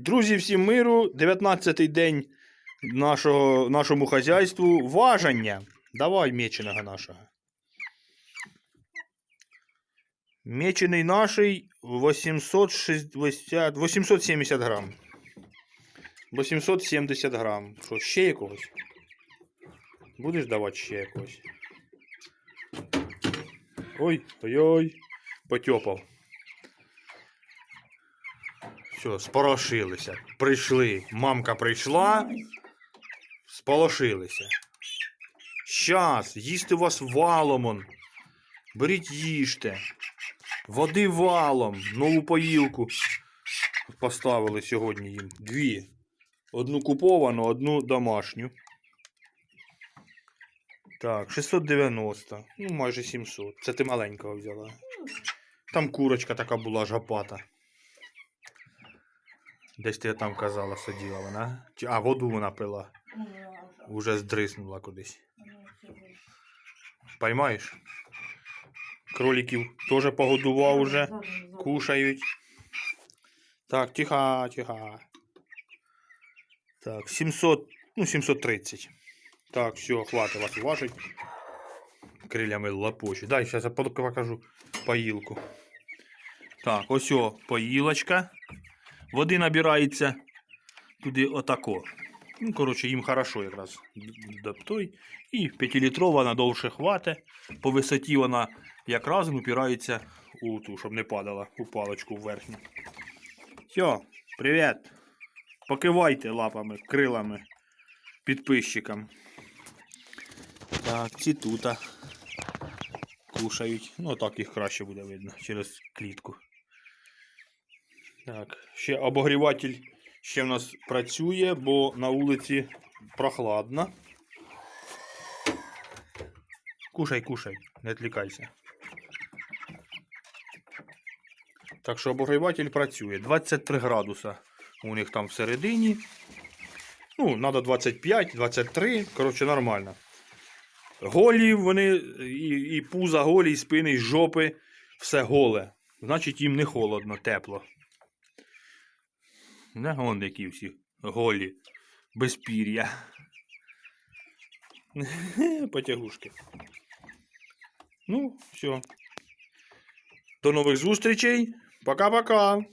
Друзі, всім миру. 19-й день нашого, нашому хазяйству. Важання. Давай меченого нашого. Мечений 860, 870 грам. 870 грам. Що, ще якогось? Будеш давати ще якогось? Ой, ой-ой. Потьопав. Все, спорошилися. Прийшли. Мамка прийшла. Сполошилися. Щас, їсти вас валом. он. Беріть їжте. Води валом. Нову поїлку поставили сьогодні їм. Дві. Одну куповану, одну домашню. Так, 690. Ну, майже 700. Це ти маленького взяла. Там курочка така була жапата. Десь ти там казала, сиділа вона. Чи- А, воду вона пила. Уже здриснула кудись. Поймаєш? Кроликів теж погодував уже. Кушають. Так, тихо, тихо. Так, 700, ну 730. Так, все, хватит вас важить. Крилями лапочі. Дай, зараз я покажу поїлку. Так, ось о, поїлочка. Води набирається туди отако. Ну, коротше, їм хорошо якраз той. І 5-літрова надовше хватить. По висоті вона якраз упирається у ту, щоб не падала у паличку верхню. Все, привіт. Покивайте лапами, крилами підписчикам. Так, ці тута кушають. Ну, так їх краще буде видно через клітку. Так, ще обогріватель ще в нас працює, бо на вулиці прохладно. Кушай, кушай, не відлікайся. Так що обогріватель працює. 23 градуса у них там всередині. Ну, треба 25, 23. Коротше, нормально. Голі вони, і, і пуза голі, і спини, і жопи, все голе. Значить їм не холодно, тепло. Не вон які всі голі, без пір'я. Потягушки. Ну, все. До нових зустрічей. Пока-пока.